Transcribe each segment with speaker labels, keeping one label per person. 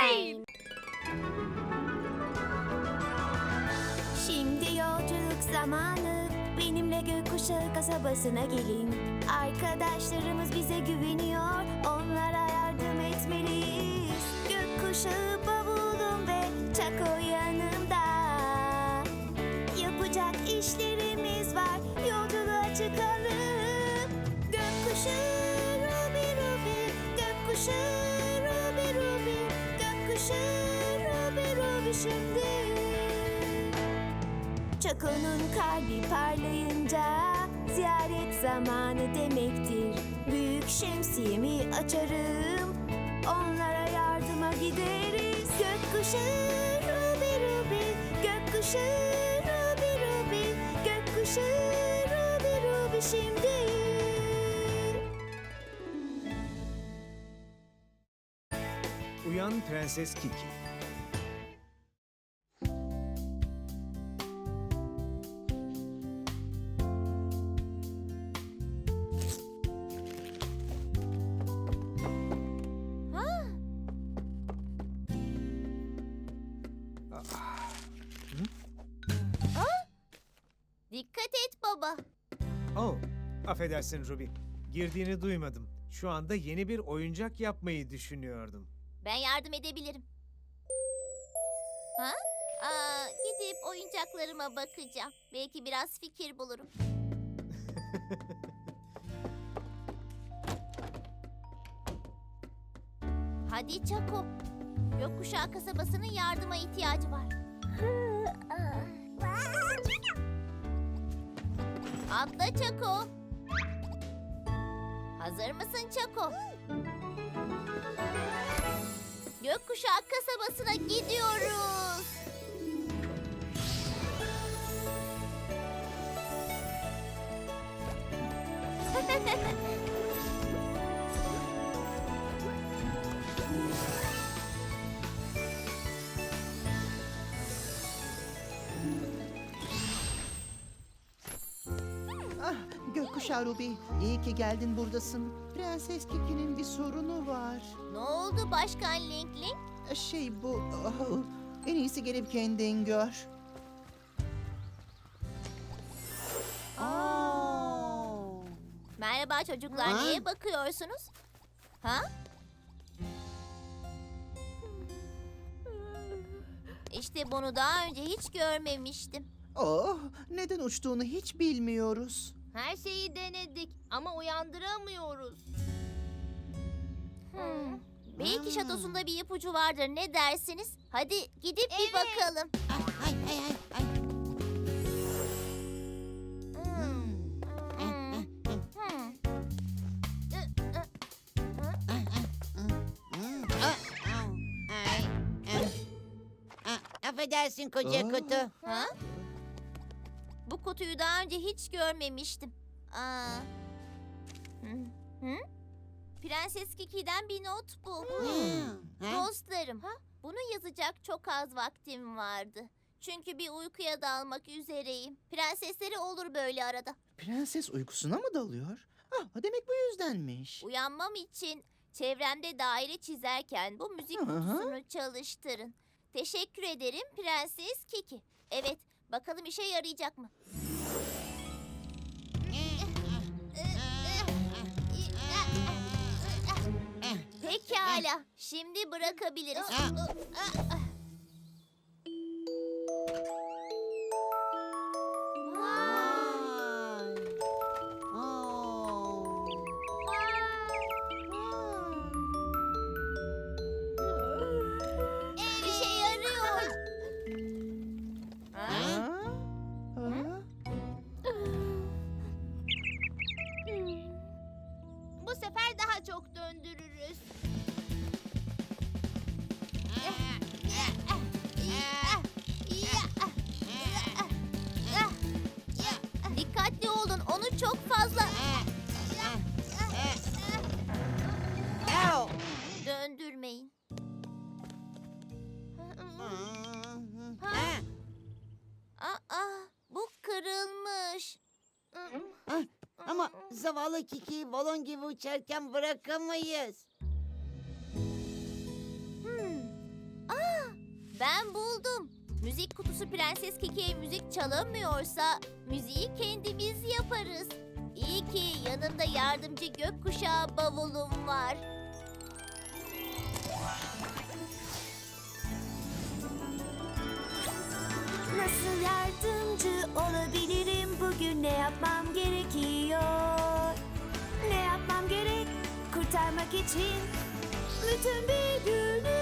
Speaker 1: Train.
Speaker 2: Şimdi yolculuk zamanı. Benimle gökkuşağı kasabasına gelin. Arkadaşlarımız bize güveniyor. Onlara yardım etmeliyiz. Gökkuşağı bavulum ve Çako yanımda. Yapacak işlerimiz var. Yolculuğa çıkalım. Gökkuşağı Ruby Ruby. Gökkuşağı şimdi Çako'nun kalbi parlayınca ziyaret zamanı demektir. Büyük şemsiyemi açarım, onlara yardıma gideriz. Gökkuşağı Ruby Ruby, gökkuşağı Ruby Ruby, gökkuşağı Ruby Ruby şimdi.
Speaker 3: Uyan Prenses Kiki. Affedersin Ruby. Girdiğini duymadım. Şu anda yeni bir oyuncak yapmayı düşünüyordum.
Speaker 2: Ben yardım edebilirim. Ha? Aa, gidip oyuncaklarıma bakacağım. Belki biraz fikir bulurum. Hadi Çako. Gökkuşağı kasabasının yardıma ihtiyacı var. Atla Çako. Hazır mısın Çako? Gökkuşağı kasabasına gidiyoruz.
Speaker 4: Ruby, iyi ki geldin buradasın. Prenses Kiki'nin bir sorunu var.
Speaker 2: ne oldu Başkan Link Link?
Speaker 4: Şey bu, oh, en iyisi gelip kendin gör.
Speaker 2: Merhaba çocuklar,
Speaker 4: Ha?
Speaker 2: neye bakıyorsunuz? Ha? İşte bunu daha önce hiç görmemiştim.
Speaker 4: Oh, neden uçtuğunu hiç bilmiyoruz.
Speaker 1: Her şeyi denedik ama uyandıramıyoruz.
Speaker 2: Hmm. Belki
Speaker 4: Hmm.
Speaker 2: şatosunda bir ipucu vardır. Ne dersiniz? Hadi gidip bir bakalım.
Speaker 4: Ay, ay, ay, ay.
Speaker 2: Hmm. Hmm. Hmm.
Speaker 5: Ay. eh. Ah, Affedersin koca kutu.
Speaker 2: Ha? Bu kutuyu daha önce hiç görmemiştim. Aa. Hı? Hı? Prenses Kiki'den bir not bu.
Speaker 5: Ha?
Speaker 2: Dostlarım, bunu yazacak çok az vaktim vardı. Çünkü bir uykuya dalmak üzereyim. Prensesleri olur böyle arada.
Speaker 4: Prenses uykusuna mı dalıyor? Ah, demek bu yüzdenmiş.
Speaker 2: Uyanmam için çevremde daire çizerken bu müzik
Speaker 4: Hı hı.
Speaker 2: kutusunu çalıştırın. Teşekkür ederim Prenses Kiki. Evet, bakalım işe yarayacak mı? Pekala, şimdi bırakabiliriz.
Speaker 5: Zavallı Kiki'yi balon gibi uçarken bırakamayız.
Speaker 2: Hmm, Ben buldum. Müzik kutusu Prenses Kiki'ye müzik çalamıyorsa müziği kendimiz yaparız. İyi ki yanımda yardımcı gökkuşağı bavulum var.
Speaker 6: Nasıl yardımcı olabilirim bugün ne yapmam gerekiyor? Ne yapmam gerek kurtarmak için bütün bir günü?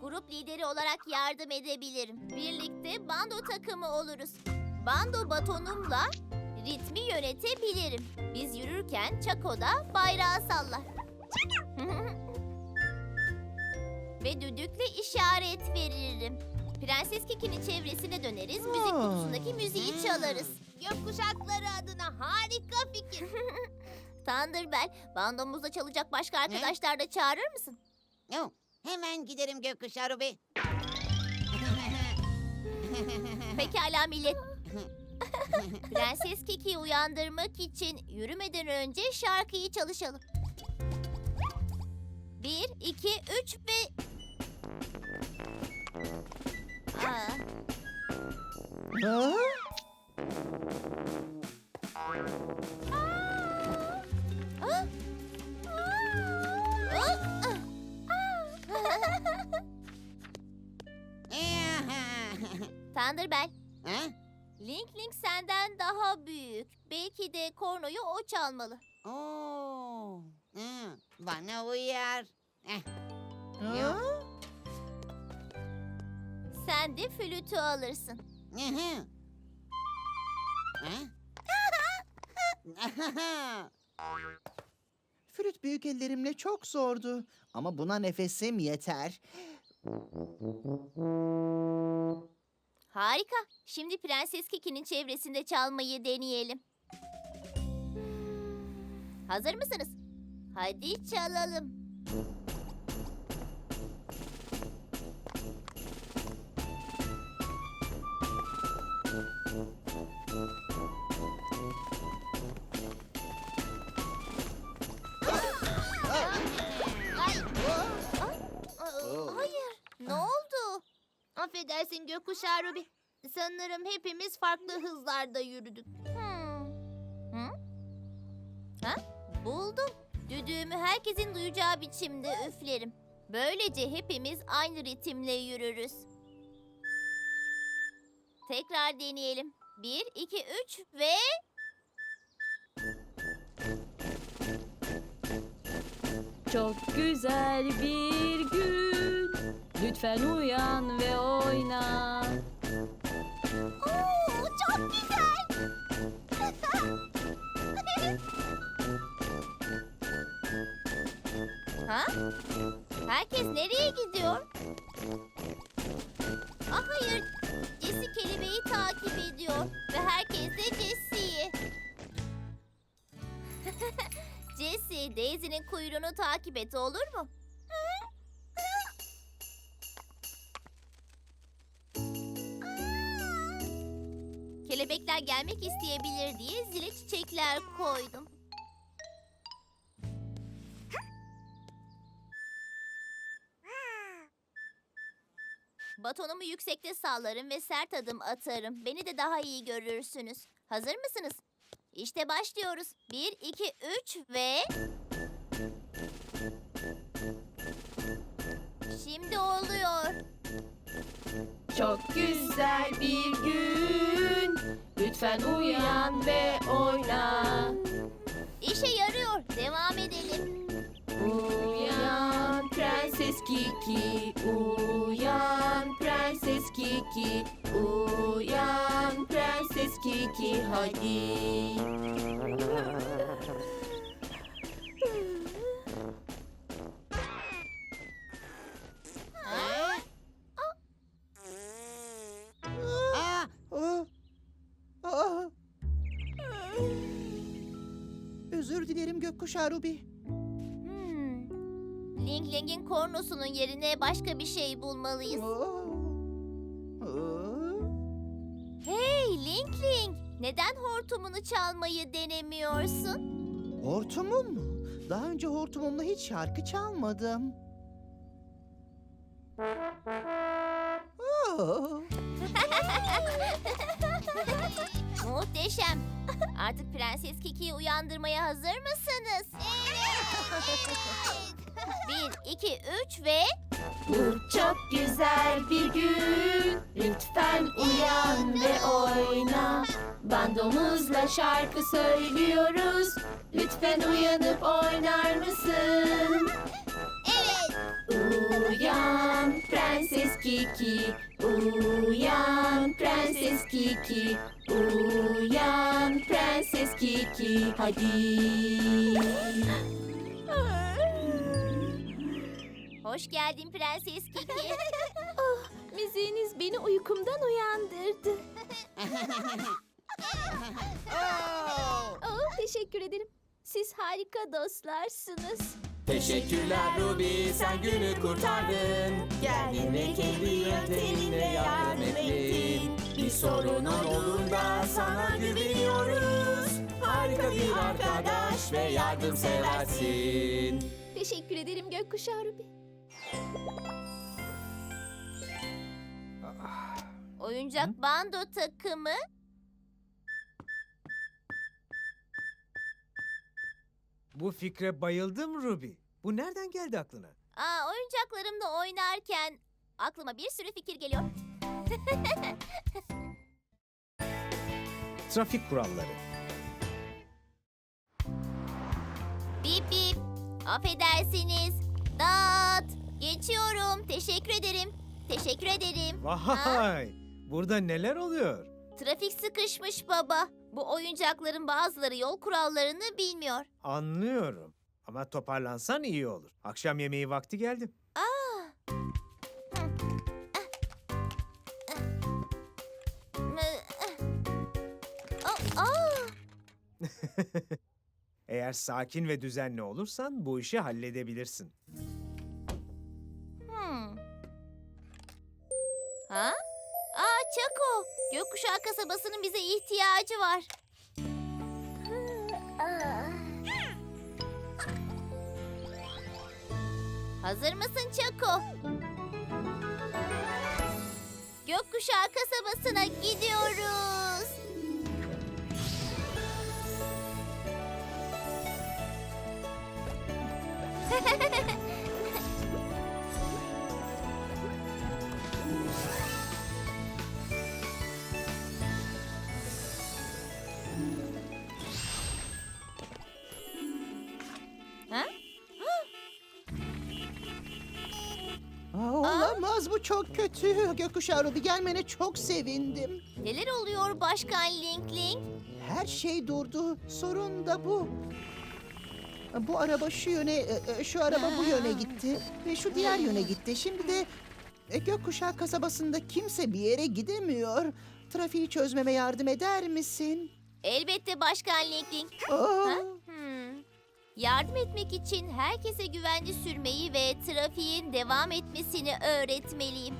Speaker 2: Grup lideri olarak yardım edebilirim. Birlikte bando takımı oluruz. Bando batonumla ritmi yönetebilirim. Biz yürürken Çako da bayrağı sallar. Ve düdükle işaret veririm. Prenses Kiki'nin çevresine döneriz, müzik kutusundaki müziği çalarız.
Speaker 1: Gökkuşakları adına harika fikir.
Speaker 2: Thunderbell, bandomuzda çalacak başka arkadaşlar da çağırır mısın?
Speaker 5: Yo, hemen giderim gökkuşağı Ruby.
Speaker 2: Pekala millet. Prenses Kiki'yi uyandırmak için yürümeden önce şarkıyı çalışalım. Bir, iki, üç ve... Aa,
Speaker 4: Ha?
Speaker 2: Thunderbell,
Speaker 5: ha?
Speaker 2: Link Link senden daha büyük. Belki de kornoyu o çalmalı.
Speaker 5: Oo. Hı, bana uyar. Eh,
Speaker 4: Ha?
Speaker 2: Sen de flütü alırsın.
Speaker 5: hı hı.
Speaker 4: Flüt büyük ellerimle çok zordu. Ama buna nefesim yeter.
Speaker 2: Harika. Şimdi Prenses Kiki'nin çevresinde çalmayı deneyelim. Hazır mısınız? Hadi çalalım.
Speaker 1: Gökkuşağı Ruby. Sanırım hepimiz farklı hızlarda yürüdük.
Speaker 2: Hmm. Hı? Ha? Buldum. Düdüğümü herkesin duyacağı biçimde üflerim. Böylece hepimiz aynı ritimle yürürüz. Tekrar deneyelim. Bir, iki, üç ve...
Speaker 7: Çok güzel bir gün. Lütfen uyan ve oyna.
Speaker 2: Oo, çok güzel. ha? Herkes nereye gidiyor? Ah hayır. Jesse kelebeği takip ediyor. Ve herkes de Jesse'yi. Jesse, Daisy'nin kuyruğunu takip et olur mu? İsteyebilir diye zile çiçekler koydum. Batonumu yüksekte sallarım ve sert adım atarım. Beni de daha iyi görürsünüz. Hazır mısınız? İşte başlıyoruz. Bir, iki, üç ve... Şimdi oluyor.
Speaker 7: Çok güzel bir gün. Lütfen uyan ve oyna.
Speaker 2: İşe yarıyor. Devam edelim.
Speaker 7: Uyan Prenses Kiki, uyan Prenses Kiki, uyan Prenses Kiki hadi.
Speaker 4: Gökkuşağı Ruby.
Speaker 2: Hmm. Ling Ling'in kornosunun yerine başka bir şey bulmalıyız.
Speaker 4: Ah! Ah!
Speaker 2: Hey Ling Ling, neden hortumunu çalmayı denemiyorsun?
Speaker 4: Hortumum mu? Daha önce hortumumla hiç şarkı çalmadım. Oo.
Speaker 2: Muhteşem. Artık Prenses Kiki'yi uyandırmaya hazır mısınız? Bir, iki, üç ve...
Speaker 7: Bu çok güzel bir gün. Lütfen uyan ve oyna. Bandomuzla şarkı söylüyoruz. Lütfen uyanıp oynar mısın? Uyan Prenses Kiki. Uyan Prenses Kiki. Uyan Prenses Kiki. Hadi.
Speaker 2: Hoş geldin Prenses Kiki.
Speaker 7: Müziğiniz beni uykumdan uyandırdı.
Speaker 2: oh, teşekkür ederim. Siz harika dostlarsınız.
Speaker 8: Teşekkürler Ruby sen günü kurtardın. Geldin ve kendi yönteminle yardım ettin. Bir sorunun olduğunda sana güveniyoruz. Harika bir arkadaş ve yardımseversin.
Speaker 2: Teşekkür ederim Gökkuşağı Ruby. Oyuncak bando takımı
Speaker 3: Bu fikre bayıldım Ruby. Bu nereden geldi aklına?
Speaker 2: Aa, oyuncaklarımla oynarken aklıma bir sürü fikir geliyor.
Speaker 3: Trafik kuralları.
Speaker 2: Bip bip. Affedersiniz. Dat. Geçiyorum. Teşekkür ederim. Teşekkür ederim.
Speaker 3: Vay! Burada neler oluyor?
Speaker 2: Trafik sıkışmış baba. Bu oyuncakların bazıları yol kurallarını bilmiyor.
Speaker 3: Anlıyorum. Ama toparlansan iyi olur. Akşam yemeği vakti geldi.
Speaker 2: Aa, aa.
Speaker 3: Eğer sakin ve düzenli olursan bu işi halledebilirsin.
Speaker 2: Hmm. Ha? Çako. Gökkuşağı kasabasının bize ihtiyacı var. Hazır mısın Çako? Gökkuşağı kasabasına gidiyoruz. Ha?
Speaker 4: Aa, olamaz bu çok kötü. Gökkuşağı Ruby gelmene çok sevindim.
Speaker 2: Neler oluyor Başkan Link Link?
Speaker 4: Her şey durdu. Sorun da bu. Bu araba şu yöne, e, e, şu araba bu yöne gitti ve şu diğer yöne gitti. Şimdi de e, Gökkuşağı kasabasında kimse bir yere gidemiyor. Trafiği çözmeme yardım eder misin?
Speaker 2: Elbette Başkan Link Link.
Speaker 4: Aa.
Speaker 2: Yardım etmek için herkese güvenli sürmeyi ve trafiğin devam etmesini öğretmeliyim.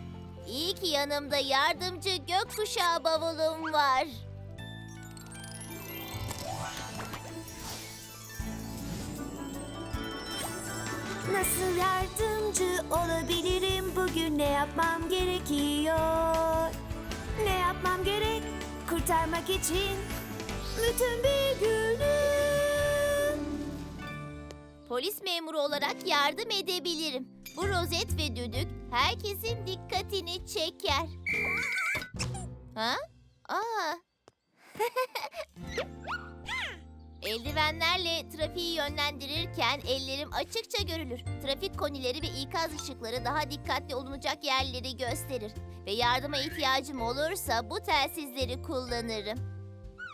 Speaker 2: İyi ki yanımda yardımcı gökkuşağı bavulum var.
Speaker 6: Nasıl yardımcü olabilirim bugün ne yapmam gerekiyor? Ne yapmam gerek kurtarmak için bütün bir günü?
Speaker 2: Polis memuru olarak yardım edebilirim. Bu rozet ve düdük herkesin dikkatini çeker. Ha? Aa. Eldivenlerle trafiği yönlendirirken ellerim açıkça görülür. Trafik konileri ve ikaz ışıkları daha dikkatli olunacak yerleri gösterir. Ve yardıma ihtiyacım olursa bu telsizleri kullanırım.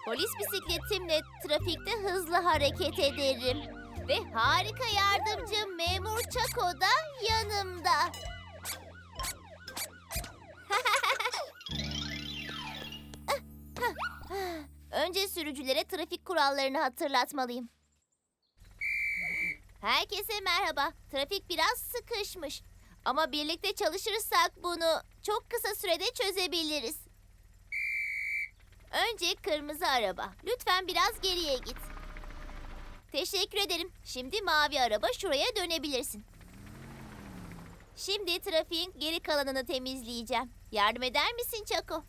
Speaker 2: Polis bisikletimle trafikte hızlı hareket ederim. Ve harika yardımcı Memur Çako da yanımda. Önce sürücülere trafik kurallarını hatırlatmalıyım. Herkese merhaba. Trafik biraz sıkışmış. Ama birlikte çalışırsak bunu çok kısa sürede çözebiliriz. Önce kırmızı araba. Lütfen biraz geriye git. Teşekkür ederim. Şimdi mavi araba şuraya dönebilirsin. Şimdi trafiğin geri kalanını temizleyeceğim. Yardım eder misin Çako?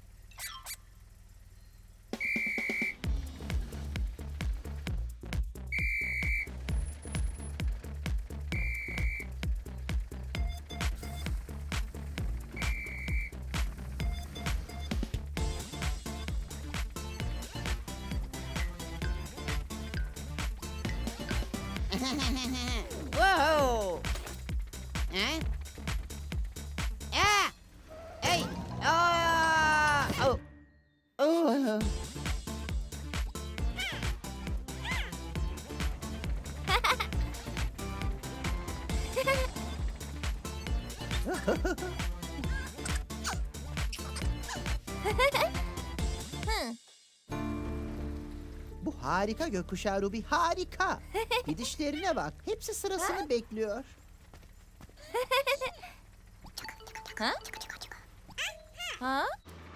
Speaker 5: Wow! Ha?
Speaker 4: Bu harika gökkuşağı Ruby harika. Gidişlerine bak. Hepsi sırasını bekliyor.
Speaker 2: Ha? Ha?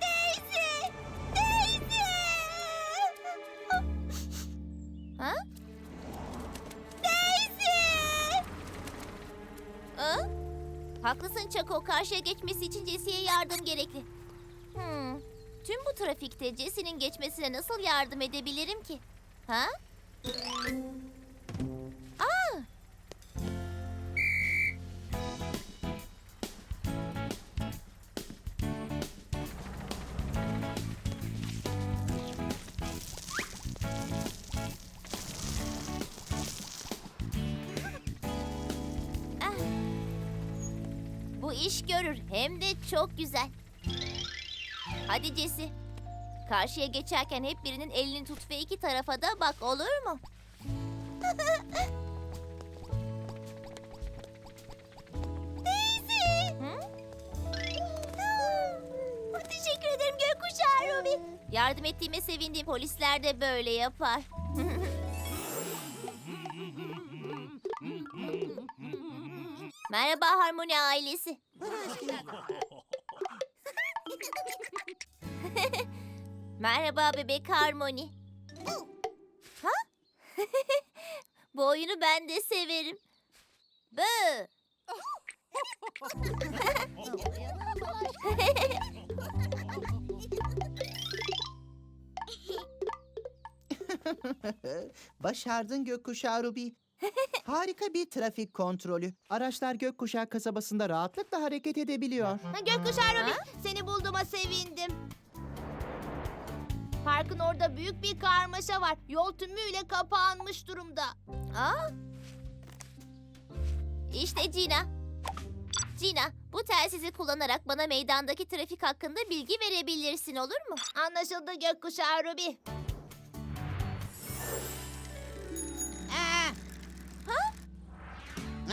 Speaker 2: Daisy! Daisy! Ha? Daisy! Ha? Haklısın Çako. Karşıya geçmesi için Jesse'ye yardım gerekli. Hmm. Tüm bu trafikte Jesse'nin geçmesine nasıl yardım edebilirim ki? Ha? Aa! Ah. Bu iş görür hem de çok güzel. Hadi Jesse. Karşıya geçerken hep birinin elini tut ve iki tarafa da bak olur mu? Daisy! Hı? Teşekkür ederim gökkuşağı Ruby. Yardım ettiğime sevindim. Polisler de böyle yapar. Merhaba Harmony ailesi. Merhaba bebek Harmony. Ha? Bu oyunu ben de severim. Bı.
Speaker 4: Başardın gökkuşağı Ruby. Harika bir trafik kontrolü. Araçlar gökkuşağı kasabasında rahatlıkla hareket edebiliyor.
Speaker 1: Ha, Gökkuşağı Ruby, seni bulduğuma sevindim. Parkın orada büyük bir karmaşa var. Yol tümüyle kapanmış durumda.
Speaker 2: Aa. İşte Cina. Cina, bu telsizi kullanarak bana meydandaki trafik hakkında bilgi verebilirsin olur mu?
Speaker 1: Anlaşıldı Gökkuşağı Ruby.
Speaker 5: Ah!
Speaker 2: Ha?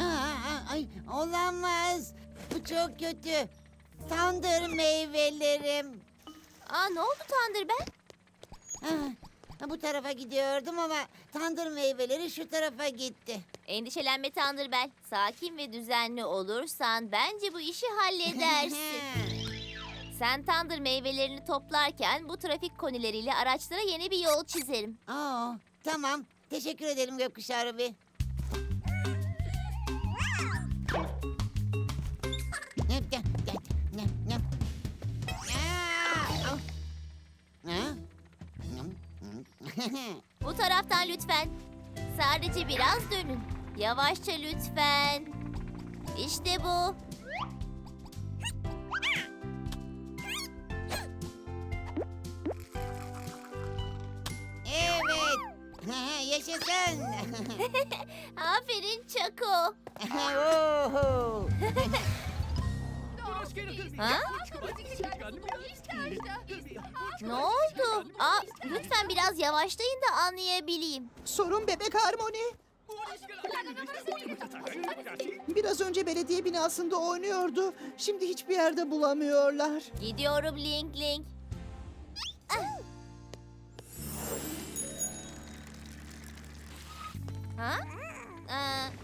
Speaker 5: Aa, ay, olamaz. Bu çok kötü. Tandır meyvelerim.
Speaker 2: Aa ne oldu Tandır ben?
Speaker 5: Ah, bu tarafa gidiyordum ama tandır meyveleri şu tarafa gitti.
Speaker 2: Endişelenme Tandırbel. Sakin ve düzenli olursan bence bu işi halledersin. Sen tandır meyvelerini toplarken bu trafik konileriyle araçlara yeni bir yol çizerim.
Speaker 5: Aa, tamam. Teşekkür ederim Gökkuşağı Ruby.
Speaker 2: Bu taraftan lütfen. Sadece biraz dönün. Yavaşça lütfen. İşte bu.
Speaker 5: Evet. Yaşasın.
Speaker 2: Aferin Çako.
Speaker 5: Oho.
Speaker 2: Ha? Ne oldu? Aa, lütfen biraz yavaşlayın da anlayabileyim.
Speaker 4: Sorun bebek Harmony. Biraz önce belediye binasında oynuyordu. Şimdi hiçbir yerde bulamıyorlar.
Speaker 2: Gidiyorum Link Link. Ah. Ha? Aa.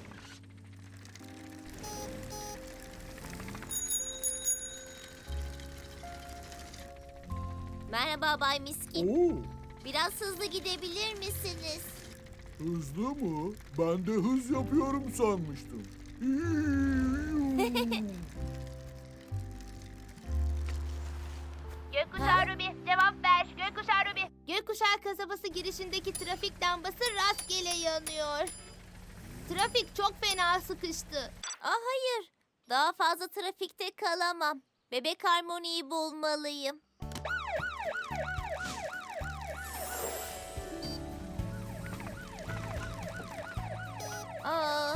Speaker 2: Merhaba Bay Miskin.
Speaker 9: Oo,
Speaker 2: Biraz hızlı gidebilir misiniz?
Speaker 9: hızlı mı? Ben de hız yapıyorum sanmıştım.
Speaker 1: Gökkuşağı Ruby cevap ver. Gökkuşağı Ruby. Gökkuşağı kasabası girişindeki trafik lambası rastgele yanıyor. Trafik çok fena sıkıştı.
Speaker 2: Ah hayır. Daha fazla trafikte kalamam. Bebek harmoniyi bulmalıyım. Aa.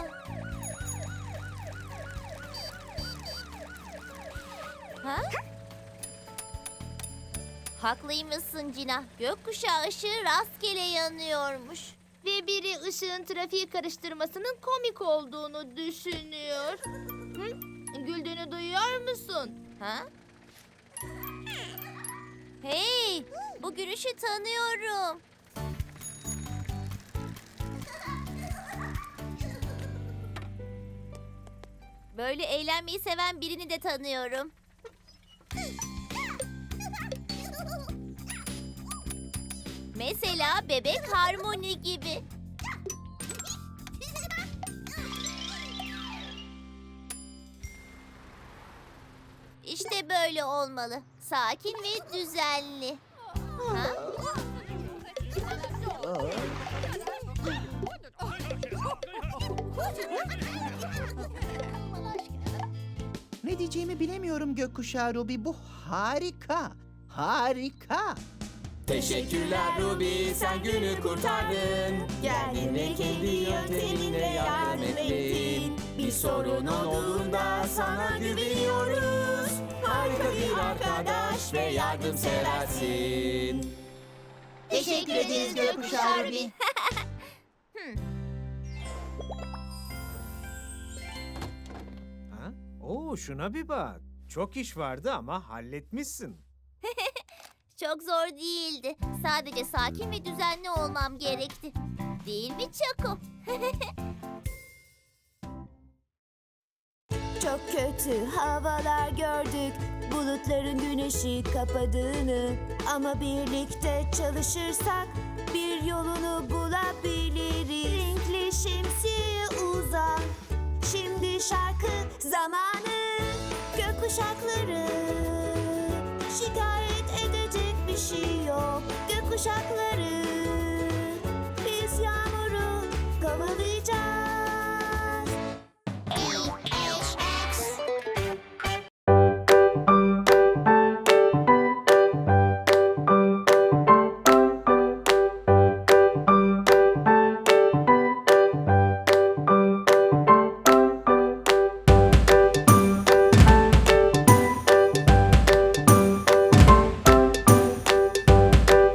Speaker 2: Ha? Haklıymışsın Cina. Gökkuşağı ışığı rastgele yanıyormuş.
Speaker 1: Ve biri ışığın trafiği karıştırmasının komik olduğunu düşünüyor. Hı? Güldüğünü duyuyor musun?
Speaker 2: Ha? Hey, bu gülüşü tanıyorum. Böyle eğlenmeyi seven birini de tanıyorum. Mesela bebek harmoni gibi. İşte böyle olmalı. Sakin ve düzenli.
Speaker 4: Ne diyeceğimi bilemiyorum gökkuşağı Ruby. Bu harika. Harika.
Speaker 8: Teşekkürler Ruby sen günü kurtardın Geldin kendi yönteminle yardım ettin Bir sorunun olduğunda sana güveniyoruz Harika bir arkadaş ve yardımseversin
Speaker 1: Teşekkür ederiz Gökkuşağı Ruby.
Speaker 3: Oo şuna bir bak. Çok iş vardı ama halletmişsin.
Speaker 2: Çok zor değildi. Sadece sakin ve düzenli olmam gerekti. Değil mi Çako?
Speaker 6: Çok kötü havalar gördük Bulutların güneşi kapadığını Ama birlikte çalışırsak Bir yolunu Gökkuşakları Şikayet edecek bir şey yok Gökkuşakları Biz yağmuru kovalıyoruz